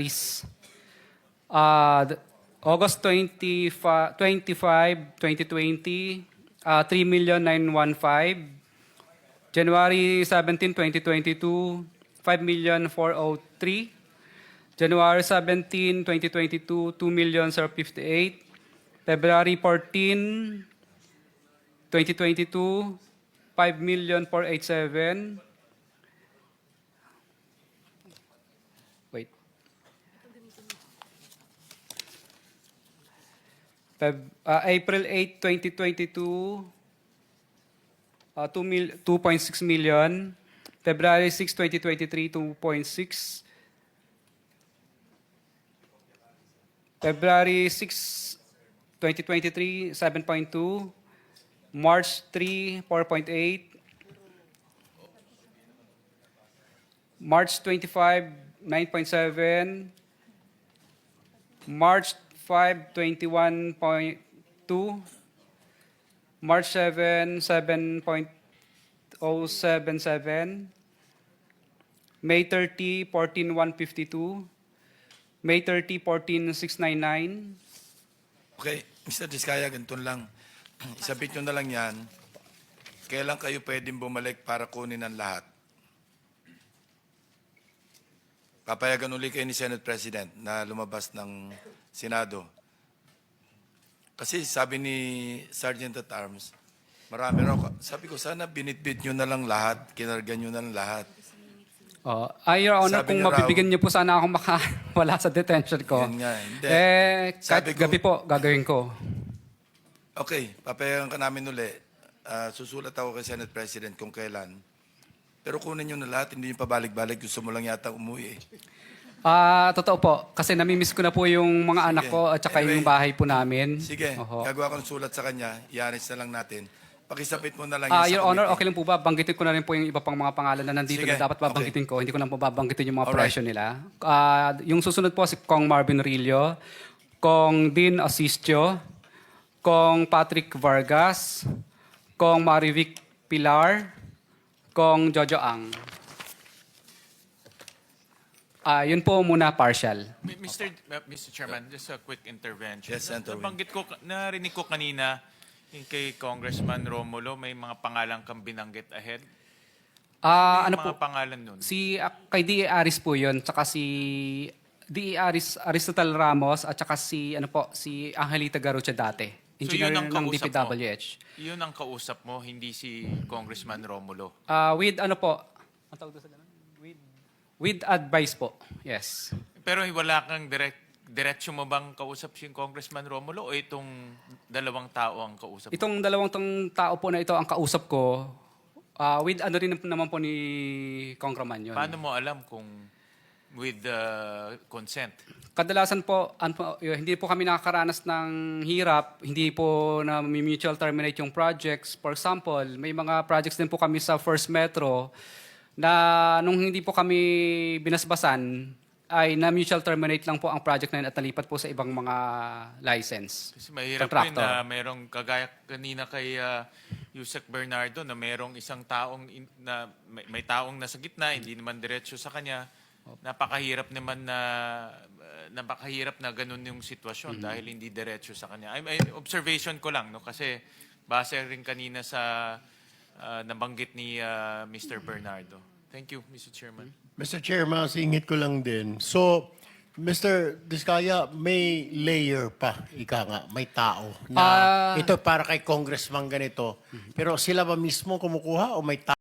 is uh, August 25, 25 2020, uh, 3,915. January 17, 2022, 5,403. January 17, 2022, 2,058. February 14, 2022, 5,487. Feb, uh, April 8, 2022, uh, 2 mil, 2.6 million. February 6, 2023, 2.6. February 6, 2023, 7.2. March 3, 4.8. March 25, 9.7. March 5, 21.2. March 7, 7.077. May 30, 14.152. May 30, 14.699. Okay, Mr. Diskaya, ganito lang. Isabit nyo na lang yan. Kailan kayo pwedeng bumalik para kunin ang lahat? Papayagan uli kayo ni Senate President na lumabas ng Senado. Kasi sabi ni Sergeant at Arms, marami raw. Sabi ko, sana binitbit nyo na lang lahat, kinargan nyo na lang lahat. Oh, ay, Your Honor, Sabi kung niya raw- mabibigyan niyo po sana ako makawala sa detention ko. Yan nga, hindi. Eh, Sabi kahit ko- gabi po, gagawin ko. Okay, papayagan ka namin uli. Ah, susulat ako kay Senate President kung kailan. Pero kunin nyo na lahat, hindi nyo pabalik-balik. Gusto mo lang yata umuwi eh. Ah, totoo po. Kasi namimiss ko na po yung mga anak ko at saka Anyway, yung bahay po namin. Sige, Oho. gagawa ko ng sulat sa kanya, iaris na lang natin. Pakisapit mo na lang Ah, Your Honor, okay lang po ba? Banggitin ko na rin po yung iba pang mga pangalan na nandito Sige, na dapat babanggitin ko. Hindi ko lang po babanggitin yung mga Alright. presyo nila. Ah, yung susunod po si Kong Marvin Rillo, Kong Dean Asistio, Kong Patrick Vargas, Kong Marivic Pilar, Kong Jojo Ang. Ah, yun po muna partial. Mi- Mr. uh, Mr. Chairman, just a quick intervention. Yes, Senator Wing. Nabanggit ko, narinig ko kanina yung kay Congressman Romulo, may mga pangalan kang binanggit ahead. Ah, Ano ano po? mga pangalan nun? Si ah, kay D.A. Aris po 'yon, tsaka si D.A. Aris Aristotle Ramos at tsaka si ano po, si Angelita Garucha dati. Engineer yun ang ng kausap mo? DPWH. Yun ang kausap mo, hindi si Congressman Romulo. Ah, with ano po? Ang tawag doon sa ganun? With with advice po. Yes. Pero wala kang direct, diretsyo mo bang kausap si Congressman Romulo o itong dalawang tao ang kausap mo? Itong dalawang tong tao po na ito ang kausap ko. ah, with ano rin naman po ni Congressman 'yon. Paano mo alam kung with uh, consent? Kadalasan po, hindi po kami nakakaranas ng hirap, hindi po na mutual terminate yung projects. For example, may mga projects din po kami sa First Metro na nung hindi po kami binasbasan, ay na mutual terminate lang po ang project na yun at nalipat po sa ibang mga license. Kasi mahirap po yun Contractor. na merong kagaya kanina kay uh, Yusek Bernardo na merong isang taong in- na may, may taong nasa gitna, hindi naman diretso sa kanya. Napakahirap naman na uh, napakahirap na ganun yung sitwasyon dahil hindi diretso sa kanya. I, I- observation ko lang no kasi base rin kanina sa uh, nabanggit ni uh, Mr. Bernardo. Thank you, Mr. Chairman. Mr. Chair, masingit ko lang din. So, Mr. Diskaya, may layer pa, ika nga, may tao na Ah. ito para kay congressman ganito. Pero sila ba mismo kumukuha o may tao?